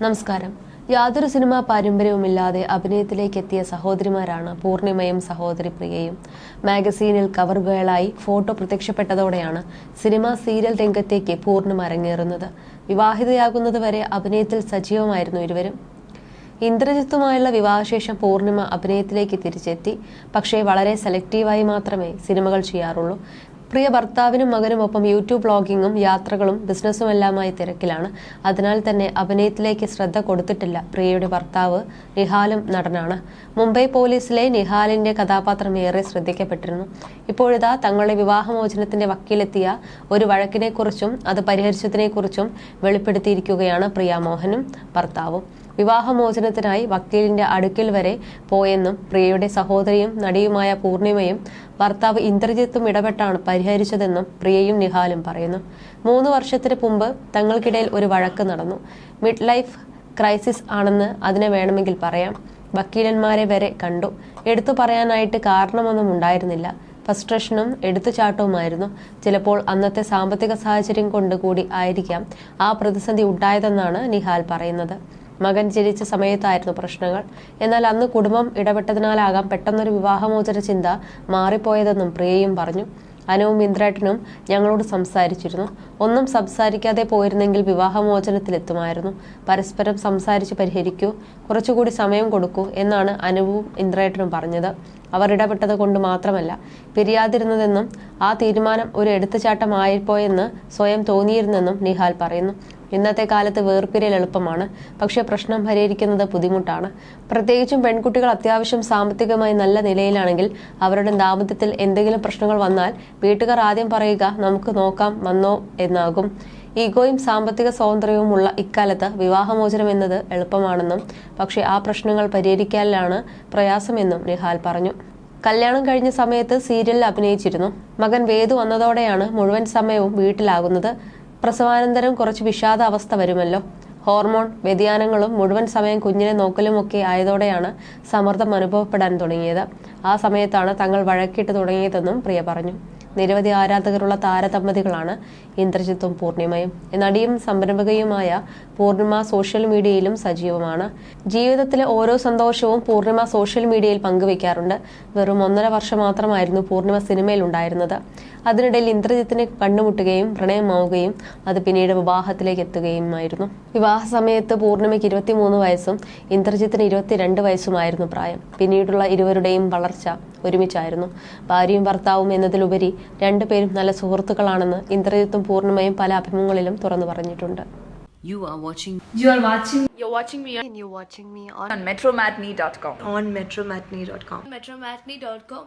നമസ്കാരം. യാതൊരു സിനിമാ പാരമ്പര്യവുമില്ലാതെ അഭിനയത്തിലേക്ക് എത്തിയ സഹോദരിമാരാണ് പൂർണിമയും സഹോദരി പ്രിയയും മാഗസീനിൽ കവർ ഗേളായി ഫോട്ടോ പ്രത്യക്ഷപ്പെട്ടതോടെയാണ് സിനിമാ സീരിയൽ രംഗത്തേക്ക് പൂർണിമ അരങ്ങേറുന്നത്. വിവാഹിതയാകുന്നതുവരെ അഭിനയത്തിൽ സജീവമായിരുന്നു ഇരുവരും. ഇന്ദ്രജിത്തുമായുള്ള വിവാഹശേഷം പൂർണിമ അഭിനയത്തിലേക്ക് തിരിച്ചെത്തി. പക്ഷേ വളരെ സെലക്റ്റീവായി മാത്രമേ സിനിമകൾ ചെയ്യാറുള്ളൂ. പ്രിയ ഭർത്താവിനും മകനുമൊപ്പം യൂട്യൂബ് വ്ളോഗിങ്ങും യാത്രകളും ബിസിനസ്സുമെല്ലാമായി തിരക്കിലാണ്. അതിനാൽ തന്നെ അഭിനയത്തിലേക്ക് ശ്രദ്ധ കൊടുത്തിട്ടില്ല പ്രിയയുടെ ഭർത്താവ് നിഹാലും നടനാണ്. മുംബൈ പോലീസിലെ നിഹാലിന്റെ കഥാപാത്രം ഏറെ ശ്രദ്ധിക്കപ്പെട്ടിരുന്നു. ഇപ്പോഴിതാ തങ്ങളുടെ വിവാഹമോചനത്തിന്റെ വക്കീലെത്തിയ ഒരു വഴക്കിനെക്കുറിച്ചും അത് പരിഹരിച്ചതിനെക്കുറിച്ചും വെളിപ്പെടുത്തിയിരിക്കുകയാണ് പ്രിയ മോഹനും ഭർത്താവും. വിവാഹമോചനത്തിനായി വക്കീലിന്റെ അടുക്കൽ വരെ പോയെന്നും പ്രിയയുടെ സഹോദരിയും നടിയുമായ പൂർണിമയും ഭർത്താവ് ഇന്ദ്രജിത്തും ഇടപെട്ടാണ് പരിഹരിച്ചതെന്നും പ്രിയയും നിഹാലും പറയുന്നു. മൂന്ന് വർഷത്തിന് മുമ്പ് തങ്ങൾക്കിടയിൽ ഒരു വഴക്ക് നടന്നു. മിഡ് ലൈഫ് ക്രൈസിസ് ആണെന്ന് അതിനെ വേണമെങ്കിൽ പറയാം. വക്കീലന്മാരെ വരെ കണ്ടു. എടുത്തു പറയാനായിട്ട് കാരണമൊന്നും ഉണ്ടായിരുന്നില്ല. ഫ്രസ്ട്രേഷനും എടുത്തുചാട്ടവുമായിരുന്നു. ചിലപ്പോൾ അന്നത്തെ സാമ്പത്തിക സാഹചര്യം കൊണ്ടുകൂടി ആയിരിക്കാം ആ പ്രതിസന്ധി ഉണ്ടായതെന്നാണ് നിഹാൽ പറയുന്നത്. മകൻ ജനിച്ച സമയത്തായിരുന്നു പ്രശ്നങ്ങൾ. എന്നാൽ അന്ന് കുടുംബം ഇടപെട്ടതിനാലാകാം പെട്ടെന്നൊരു വിവാഹമോചന ചിന്ത മാറിപ്പോയതെന്നും പ്രിയയും പറഞ്ഞു. അനുവും ഇന്ദ്രേട്ടനും ഞങ്ങളോട് സംസാരിച്ചിരുന്നു. ഒന്നും സംസാരിക്കാതെ പോയിരുന്നെങ്കിൽ വിവാഹമോചനത്തിലെത്തുമായിരുന്നു. പരസ്പരം സംസാരിച്ച് പരിഹരിക്കൂ കുറച്ചുകൂടി സമയം കൊടുക്കൂ എന്നാണ് അനുവും ഇന്ദ്രേട്ടനും പറഞ്ഞത്. അവർ ഇടപെട്ടത് കൊണ്ട് മാത്രമല്ല പിരിയാതിരുന്നതെന്നും ആ തീരുമാനം ഒരു എടുത്തുചാട്ടമായിപ്പോയെന്ന് സ്വയം തോന്നിയിരുന്നെന്നും നിഹാൽ പറയുന്നു. ഇന്നത്തെ കാലത്ത് വേർപിരിയൽ എളുപ്പമാണ്. പക്ഷെ പ്രശ്നം പരിഹരിക്കുന്നത് ബുദ്ധിമുട്ടാണ്. പ്രത്യേകിച്ചും പെൺകുട്ടികൾ അത്യാവശ്യം സാമ്പത്തികമായി നല്ല നിലയിലാണെങ്കിൽ അവരുടെ ദാമ്പത്യത്തിൽ എന്തെങ്കിലും പ്രശ്നങ്ങൾ വന്നാൽ വീട്ടുകാർ ആദ്യം പറയുക നമുക്ക് നോക്കാം വന്നോ എന്നാകും. ഈഗോയും സാമ്പത്തിക സ്വാതന്ത്ര്യവും ഉള്ള ഇക്കാലത്ത് വിവാഹമോചനം എന്നത് എളുപ്പമാണെന്നും പക്ഷേ ആ പ്രശ്നങ്ങൾ പരിഹരിക്കാനാണ് പ്രയാസമെന്നും നിഹാൽ പറഞ്ഞു. കല്യാണം കഴിഞ്ഞ സമയത്ത് സീരിയലിൽ അഭിനയിച്ചിരുന്നു. മകൻ വേദു വന്നതോടെയാണ് മുഴുവൻ സമയവും വീട്ടിലാകുന്നത്. പ്രസവാനന്തരം കുറച്ച് വിഷാദ അവസ്ഥ വരുമല്ലോ. ഹോർമോൺ വ്യതിയാനങ്ങളും മുഴുവൻ സമയം കുഞ്ഞിനെ നോക്കലുമൊക്കെ ആയതോടെയാണ് സമ്മർദ്ദം അനുഭവപ്പെടാൻ തുടങ്ങിയത്. ആ സമയത്താണ് തങ്ങൾ വഴക്കിട്ട് തുടങ്ങിയതെന്നും പ്രിയ പറഞ്ഞു. നിരവധി ആരാധകരുള്ള താരദമ്പതികളാണ് ഇന്ദ്രജിത്തും പൂർണിമയും. നടിയും സംരംഭകയുമായ പൂർണിമ സോഷ്യൽ മീഡിയയിലും സജീവമാണ്. ജീവിതത്തിലെ ഓരോ സന്തോഷവും പൂർണിമ സോഷ്യൽ മീഡിയയിൽ പങ്കുവയ്ക്കാറുണ്ട്. വെറും ഒന്നര വർഷം മാത്രമായിരുന്നു പൂർണിമ സിനിമയിൽ ഉണ്ടായിരുന്നത്. അതിനിടയിൽ ഇന്ദ്രജിത്തിനെ കണ്ടുമുട്ടുകയും പ്രണയമാവുകയും അത് പിന്നീട് വിവാഹത്തിലേക്ക് എത്തുകയുമായിരുന്നു വിവാഹ സമയത്ത് പൂർണിമയ്ക്ക് ഇരുപത്തിമൂന്ന് വയസ്സും ഇന്ദ്രജിത്തിന് ഇരുപത്തിരണ്ട് വയസ്സുമായിരുന്നു പ്രായം പിന്നീടുള്ള ഇരുവരുടെയും വളർച്ച ഒരുമിച്ചായിരുന്നു ഭാര്യയും ഭർത്താവും എന്നതിലുപരി രണ്ടുപേരും നല്ല സുഹൃത്തുക്കളാണെന്ന് ഇന്ദ്രജിത്തും പൂർണിമയും പല അഭിമുഖങ്ങളിലും തുറന്നു പറഞ്ഞിട്ടുണ്ട് You are watching You are watching You're watching me and you're watching me on, on metromatney.com. on metromatney.com. Metromatney.com.